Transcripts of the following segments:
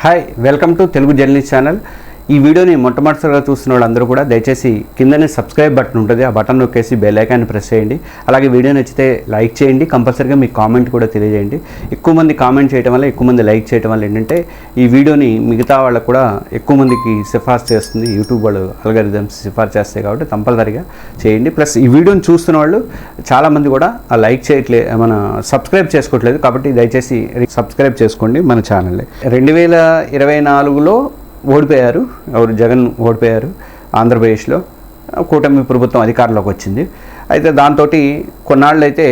Hi welcome to Telugu journalist channel ఈ వీడియోని మొట్టమొదటిసారిగా చూస్తున్న వాళ్ళందరూ కూడా దయచేసి కిందనే సబ్స్క్రైబ్ బటన్ ఉంటుంది. ఆ బటన్ నొక్కేసి బెల్ ఐకాన్ని ప్రెస్ చేయండి. అలాగే వీడియో నచ్చితే లైక్ చేయండి. కంపల్సరీగా మీ కామెంట్ కూడా తెలియజేయండి. ఎక్కువ మంది కామెంట్ చేయడం వల్ల ఎక్కువ మంది లైక్ చేయడం వల్ల ఏంటంటే ఈ వీడియోని మిగతా వాళ్ళకు కూడా ఎక్కువ మందికి సిఫార్సు చేస్తుంది. యూట్యూబ్ వాళ్ళు అల్గరిథమ్స్ సిఫార్సు చేస్తాయి కాబట్టి కంపల్సరీగా చేయండి. ప్లస్ ఈ వీడియోని చూస్తున్న వాళ్ళు చాలామంది కూడా ఆ లైక్ చేయట్లేదు మన సబ్స్క్రైబ్ చేసుకోవట్లేదు కాబట్టి దయచేసి సబ్స్క్రైబ్ చేసుకోండి మన ఛానల్ని రెండు వేల ఇరవై నాలుగులో ఓడిపోయారు. ఎవరు? జగన్ ఓడిపోయారు ఆంధ్రప్రదేశ్లో. కూటమి ప్రభుత్వం అధికారంలోకి వచ్చింది. అయితే దాంతో కొన్నాళ్ళు అయితే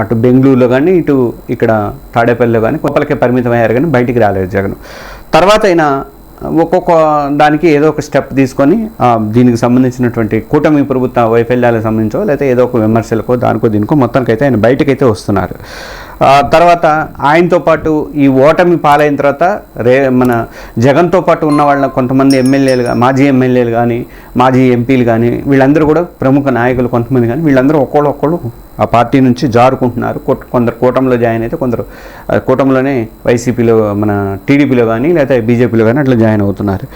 అటు బెంగళూరులో కానీ ఇటు ఇక్కడ తాడేపల్లిలో కానీ కుప్పలకే పరిమితం అయ్యారు కానీ బయటికి రాలేదు జగన్. తర్వాత అయినా ఒక్కొక్క దానికి ఏదో ఒక స్టెప్ తీసుకొని దీనికి సంబంధించినటువంటి కూటమి ప్రభుత్వ వైఫల్యాలకు సంబంధించో లేకపోతే ఏదో ఒక విమర్శలకో దానికో దీనికో మొత్తానికైతే ఆయన బయటకైతే వస్తున్నారు. తర్వాత ఆయనతో పాటు ఈ ఓటమి పాలైన తర్వాత రే మన జగన్తో పాటు ఉన్న వాళ్ళ కొంతమంది ఎమ్మెల్యేలు మాజీ ఎమ్మెల్యేలు కానీ మాజీ ఎంపీలు కానీ వీళ్ళందరూ కూడా ప్రముఖ నాయకులు కొంతమంది కానీ వీళ్ళందరూ ఒక్కళ్ళు ఒక్కళ్ళు ఆ పార్టీ నుంచి జారుకుంటున్నారు. కొందరు కూటమిలో జాయిన్ అయితే కొందరు కూటమిలోనే వైసీపీలో మన టీడీపీలో కానీ లేకపోతే బీజేపీలో కానీ అట్లా జాయిన్ అవుతున్నారు.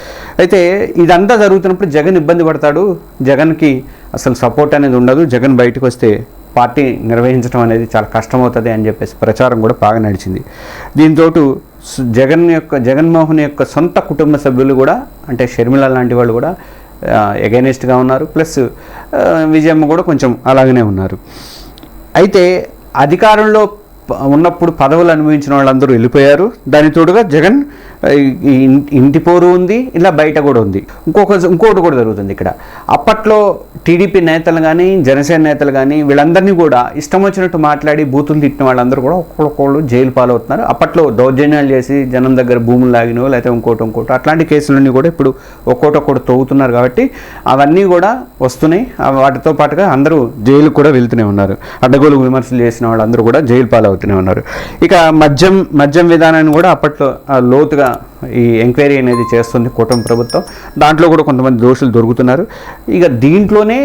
అయితే ఇదంతా జరుగుతున్నప్పుడు జగన్ ఇబ్బంది పడతాడు. జగన్కి అసలు సపోర్ట్ అనేది ఉండదు. జగన్ బయటకు వస్తే పార్టీ నిర్వహించడం అనేది చాలా కష్టమవుతుంది అని చెప్పేసి ప్రచారం కూడా బాగా నడిచింది. దీంతో జగన్ యొక్క జగన్మోహన్ యొక్క సొంత కుటుంబ సభ్యులు కూడా అంటే షర్మిల లాంటి వాళ్ళు కూడా ఎగైనెస్ట్గా ఉన్నారు. ప్లస్ విజయమ్మ కూడా కొంచెం అలాగనే ఉన్నారు. అయితే అధికారంలో ఉన్నప్పుడు పదవులు అనుభవించిన వాళ్ళందరూ వెళ్ళిపోయారు. దాని తోడుగా జగన్ ఈ ఇంటి పోరు ఉంది ఇలా బయట కూడా ఉంది. ఇంకొక ఇంకోటి కూడా జరుగుతుంది ఇక్కడ. అప్పట్లో టీడీపీ నేతలు కానీ జనసేన నేతలు కానీ వీళ్ళందరినీ కూడా ఇష్టం వచ్చినట్టు మాట్లాడి బూతులు తిట్టిన వాళ్ళందరూ కూడా ఒక్కొక్కళ్ళు జైలు పాలవుతున్నారు. అప్పట్లో దౌర్జన్యాలు చేసి జనం దగ్గర భూములు లాగినో లేకపోతే ఇంకోటి ఇంకోటి అట్లాంటి కేసులన్నీ కూడా ఇప్పుడు ఒక్కోటి ఒక్కోటి తవ్వుతున్నారు కాబట్టి అవన్నీ కూడా వస్తున్నాయి. వాటితో పాటుగా అందరూ జైలు కూడా వెళ్తూనే ఉన్నారు. అడ్డగోలు విమర్శలు చేసిన వాళ్ళందరూ కూడా జైలు పాలవుతూనే ఉన్నారు. ఇక మద్యం మద్యం విధానాన్ని కూడా అప్పట్లో లోతుగా ఈ ఎంక్వైరీ అనేది చేస్తుంది కూటమి ప్రభుత్వం. దాంట్లో కూడా కొంతమంది దోషులు దొరుకుతున్నారు. ఇక దీంట్లోనే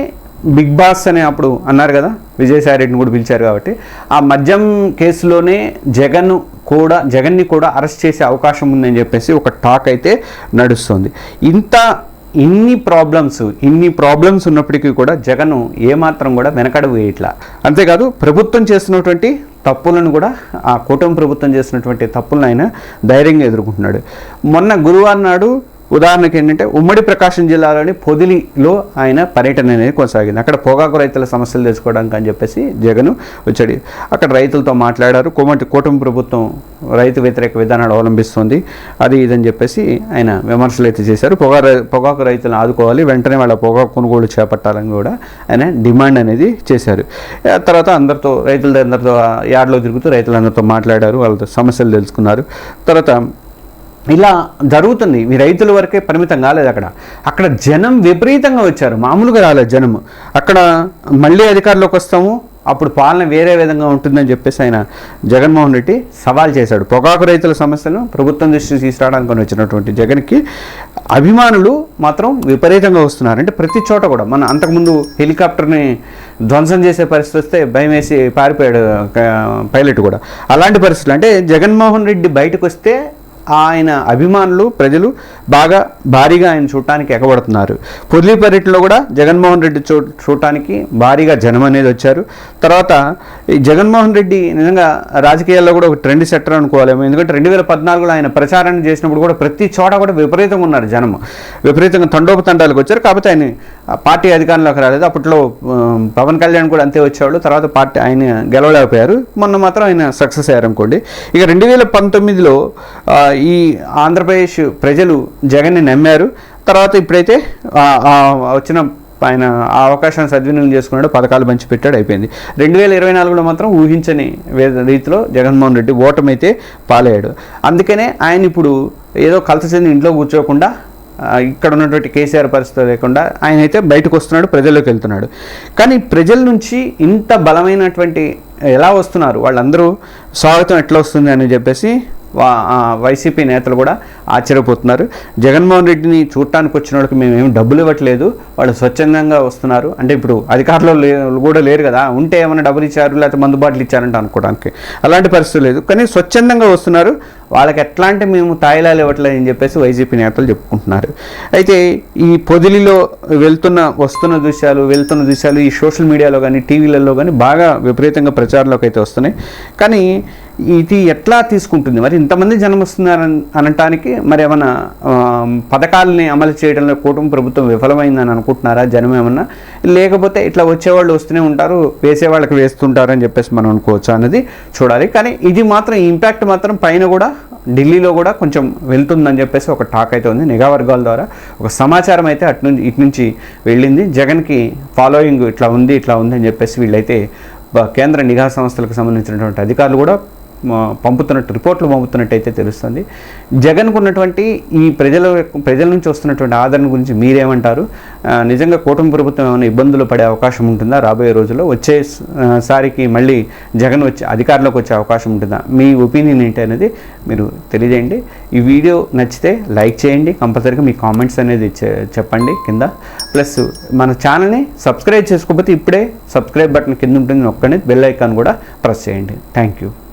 బిగ్ బాస్ అనే అప్పుడు అన్నారు కదా విజయసాయి రెడ్డిని కూడా పిలిచారు కాబట్టి ఆ మద్యం కేసులోనే జగన్ కూడా జగన్ని కూడా అరెస్ట్ చేసే అవకాశం ఉందని చెప్పేసి ఒక టాక్ అయితే నడుస్తుంది. ఇంత ఇన్ని ప్రాబ్లమ్స్ ఇన్ని ప్రాబ్లమ్స్ ఉన్నప్పటికీ కూడా జగన్ ఏమాత్రం కూడా వెనకడు వేయట్లా. అంతేకాదు ప్రభుత్వం చేస్తున్నటువంటి తప్పులను కూడా ఆ కూటమి ప్రభుత్వం చేసినటువంటి తప్పులను ఆయన ధైర్యంగా ఎదుర్కొంటున్నాడు. మొన్న గురువారం నాడు ఉదాహరణకి ఏంటంటే ఉమ్మడి ప్రకాశం జిల్లాలోని పొదిలిలో ఆయన పర్యటన అనేది కొనసాగింది. అక్కడ పొగాకు రైతుల సమస్యలు తెలుసుకోవడానికి అని చెప్పేసి జగన్ వచ్చాడు. అక్కడ రైతులతో మాట్లాడారు. కోమటి కూటమి ప్రభుత్వం రైతు వ్యతిరేక విధానాలు అవలంబిస్తుంది. అది ఇదని చెప్పేసి ఆయన విమర్శలు అయితే చేశారు. పొగా రై- పొగాకు రైతులను ఆదుకోవాలి. వెంటనే వాళ్ళ పొగాకు కొనుగోలు చేపట్టాలని కూడా ఆయన డిమాండ్ అనేది చేశారు. తర్వాత అందరితో రైతుల అందరితో యార్డ్లో తిరుగుతూ రైతులందరితో మాట్లాడారు. వాళ్ళతో సమస్యలు తెలుసుకున్నారు. తర్వాత ఇలా జరుగుతుంది. ఈ రైతుల వరకే పరిమితం కాలేదు అక్కడ. అక్కడ జనం విపరీతంగా వచ్చారు. మామూలుగా రాలేదు జనం. అక్కడ మళ్ళీ అధికారంలోకి వస్తాము. అప్పుడు పాలన వేరే విధంగా ఉంటుందని చెప్పేసి ఆయన జగన్మోహన్ రెడ్డి సవాల్ చేశాడు. పొగాకు రైతుల సమస్యలను ప్రభుత్వం దృష్టికి తీసుకురావడానికి వచ్చినటువంటి జగన్కి అభిమానులు మాత్రం విపరీతంగా వస్తున్నారు. అంటే ప్రతి చోట కూడా మన అంతకుముందు హెలికాప్టర్ని ధ్వంసం చేసే పరిస్థితి వస్తే భయం వేసి పారిపోయాడు పైలట్ కూడా. అలాంటి పరిస్థితులు. అంటే జగన్మోహన్ రెడ్డి బయటకు వస్తే ఆయన అభిమానులు ప్రజలు బాగా భారీగా ఆయన చూడటానికి ఎగబడుతున్నారు. పొదిలి పర్యటనలో కూడా జగన్మోహన్ రెడ్డి చూ చూడటానికి భారీగా జనం అనేది వచ్చారు తర్వాత ఈ జగన్మోహన్ రెడ్డి నిజంగా రాజకీయాల్లో కూడా ఒక ట్రెండ్ సెట్టర్ అనుకోవాలేమో ఎందుకంటే రెండు వేల పద్నాలుగులో ఆయన ప్రచారాన్ని చేసినప్పుడు కూడా ప్రతి చోట కూడా విపరీతంగా ఉన్నారు జనం. విపరీతంగా తండోపతండాలకు వచ్చారు. కాకపోతే ఆయన పార్టీ అధికారంలోకి రాలేదు. అప్పట్లో పవన్ కళ్యాణ్ కూడా అంతే వచ్చేవాళ్ళు. తర్వాత పార్టీ ఆయన గెలవలేకపోయారు. మొన్న మాత్రం ఆయన సక్సెస్ అయ్యారు అనుకోండి. ఇక రెండు వేల పంతొమ్మిదిలో ఈ ఆంధ్రప్రదేశ్ ప్రజలు జగన్ని నమ్మారు. తర్వాత ఇప్పుడైతే వచ్చిన ఆయన ఆ అవకాశాన్ని సద్వినియోగం చేసుకున్నాడు పథకాలు పంచిపెట్టాడు అయిపోయింది. రెండు వేల ఇరవై నాలుగులో మాత్రం ఊహించని రీతిలో జగన్మోహన్ రెడ్డి ఓటమైతే పాలయ్యాడు. అందుకనే ఆయన ఇప్పుడు ఏదో కలత చెంది ఇంట్లో కూర్చోకుండా ఇక్కడ ఉన్నటువంటి కేసీఆర్ పరిస్థితి లేకుండా ఆయన అయితే బయటకు వస్తున్నాడు ప్రజల్లోకి వెళ్తున్నాడు. కానీ ప్రజల నుంచి ఇంత బలమైనటువంటి ఎలా వస్తున్నారు? వాళ్ళందరూ స్వాగతం ఎట్లా వస్తుంది అని చెప్పేసి వైసీపీ నేతలు కూడా ఆశ్చర్యపోతున్నారు. జగన్మోహన్ రెడ్డిని చూడటానికి వచ్చిన వాళ్ళకి మేమేం డబ్బులు ఇవ్వట్లేదు వాళ్ళు స్వచ్ఛందంగా వస్తున్నారు. అంటే ఇప్పుడు అధికారులు లే కూడా లేరు కదా ఉంటే ఏమైనా డబ్బులు ఇచ్చారు లేకపోతే మందు ఇచ్చారంట ఇచ్చారంటే అనుకోవడానికి. అలాంటి పరిస్థితి లేదు. కానీ స్వచ్ఛందంగా వస్తున్నారు. వాళ్ళకి ఎట్లా అంటే మేము తాయిలాలు ఇవ్వట్లేదు అని చెప్పేసి వైసీపీ నేతలు చెప్పుకుంటున్నారు. అయితే ఈ పొదిలిలో వెళ్తున్న వస్తున్న దృశ్యాలు వెళ్తున్న దృశ్యాలు ఈ సోషల్ మీడియాలో కానీ టీవీలలో కానీ బాగా విపరీతంగా ప్రచారంలోకి అయితే వస్తున్నాయి. కానీ ఇది ఎట్లా తీసుకుంటుంది? మరి ఇంతమంది జనం వస్తున్నారు అనటానికి మరి ఏమైనా పథకాలని అమలు చేయడంలో కూటమి ప్రభుత్వం విఫలమైందని అనుకుంటున్నారా జనం ఏమన్నా? లేకపోతే ఇట్లా వచ్చేవాళ్ళు వస్తూనే ఉంటారు వేసే వాళ్ళకి వేస్తుంటారు అని చెప్పేసి మనం అనుకోవచ్చు అన్నది చూడాలి. కానీ ఇది మాత్రం ఇంపాక్ట్ మాత్రం పైన కూడా ఢిల్లీలో కూడా కొంచెం వెళ్తుందని చెప్పేసి ఒక టాక్ అయితే ఉంది. నిఘా వర్గాల ద్వారా ఒక సమాచారం అయితే అటు నుంచి ఇటు నుంచి వెళ్ళింది. జగన్కి ఫాలోయింగ్ ఇట్లా ఉంది ఇట్లా ఉంది అని చెప్పేసి వీళ్ళైతే కేంద్ర నిఘా సంస్థలకు సంబంధించినటువంటి అధికారులు కూడా పంపుతున్నట్టు రిపోర్ట్లు పంపుతున్నట్టయితే తెలుస్తుంది. జగన్కు ఉన్నటువంటి ఈ ప్రజల ప్రజల నుంచి వస్తున్నటువంటి ఆదరణ గురించి మీరేమంటారు? నిజంగా కూటమి ప్రభుత్వం ఏమైనా ఇబ్బందులు పడే అవకాశం ఉంటుందా రాబోయే రోజుల్లో? వచ్చే సారికి మళ్ళీ జగన్ వచ్చి అధికారంలోకి వచ్చే అవకాశం ఉంటుందా? మీ ఒపీనియన్ ఏంటి అనేది మీరు తెలియజేయండి. ఈ వీడియో నచ్చితే లైక్ చేయండి కంపల్సరీగా మీ కామెంట్స్ అనేది చె- చెప్పండి కింద. ప్లస్ మన ఛానల్ని సబ్స్క్రైబ్ చేసుకోకపోతే ఇప్పుడే సబ్స్క్రైబ్ బటన్ కింద ఉంటుంది నొక్కండి బెల్ ఐకాన్ కూడా ప్రెస్ చేయండి. Thank you.